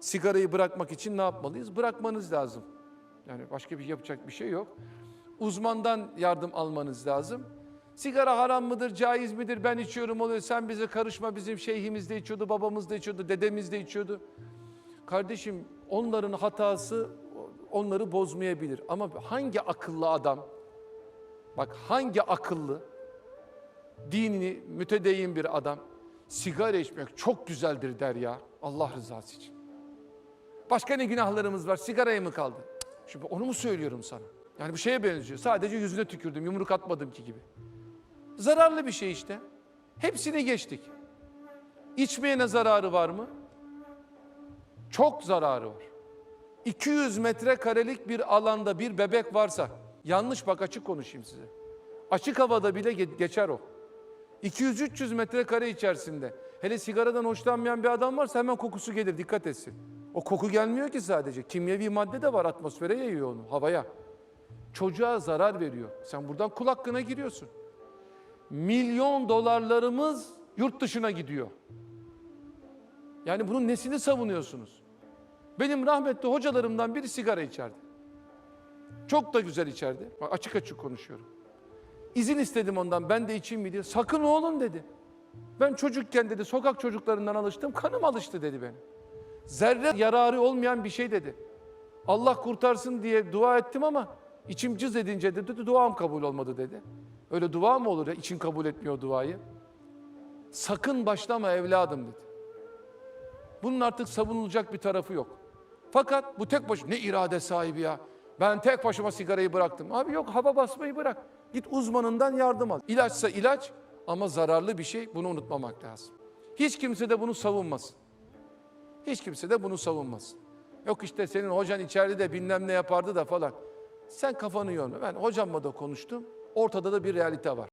Sigarayı bırakmak için ne yapmalıyız? Bırakmanız lazım. Yani başka bir yapacak bir şey yok. Uzmandan yardım almanız lazım. Sigara haram mıdır, caiz midir? Ben içiyorum oluyor. Sen bize karışma. Bizim şeyhimiz de içiyordu, babamız da içiyordu, dedemiz de içiyordu. Kardeşim onların hatası onları bozmayabilir. Ama hangi akıllı adam, bak hangi akıllı, dinini mütedeyyin bir adam sigara içmek çok güzeldir der ya Allah rızası için. Başka ne günahlarımız var? Sigaraya mı kaldı? Şimdi onu mu söylüyorum sana? Yani bir şeye benziyor. Sadece yüzüne tükürdüm, yumruk atmadım ki gibi. Zararlı bir şey işte. Hepsini geçtik. İçmeyene zararı var mı? Çok zararı var. 200 metrekarelik bir alanda bir bebek varsa, yanlış bak açık konuşayım size. Açık havada bile ge- geçer o. 200-300 metrekare içerisinde. Hele sigaradan hoşlanmayan bir adam varsa hemen kokusu gelir dikkat etsin. O koku gelmiyor ki sadece. Kimyevi madde de var atmosfere yayıyor onu havaya. Çocuğa zarar veriyor. Sen buradan kul hakkına giriyorsun. Milyon dolarlarımız yurt dışına gidiyor. Yani bunun nesini savunuyorsunuz? Benim rahmetli hocalarımdan biri sigara içerdi. Çok da güzel içerdi. Bak açık açık konuşuyorum. İzin istedim ondan ben de içeyim mi diye. Sakın oğlum dedi. Ben çocukken dedi sokak çocuklarından alıştım kanım alıştı dedi benim. Zerre yararı olmayan bir şey dedi. Allah kurtarsın diye dua ettim ama içim cız edince dedi duam kabul olmadı dedi. Öyle dua mı olur ya için kabul etmiyor duayı. Sakın başlama evladım dedi. Bunun artık savunulacak bir tarafı yok. Fakat bu tek başına ne irade sahibi ya. Ben tek başıma sigarayı bıraktım. Abi yok hava basmayı bırak. Git uzmanından yardım al. İlaçsa ilaç ama zararlı bir şey bunu unutmamak lazım. Hiç kimse de bunu savunmasın. Hiç kimse de bunu savunmasın. Yok işte senin hocan içeride de bilmem ne yapardı da falan. Sen kafanı yorma. Ben hocamla da konuştum. Ortada da bir realite var.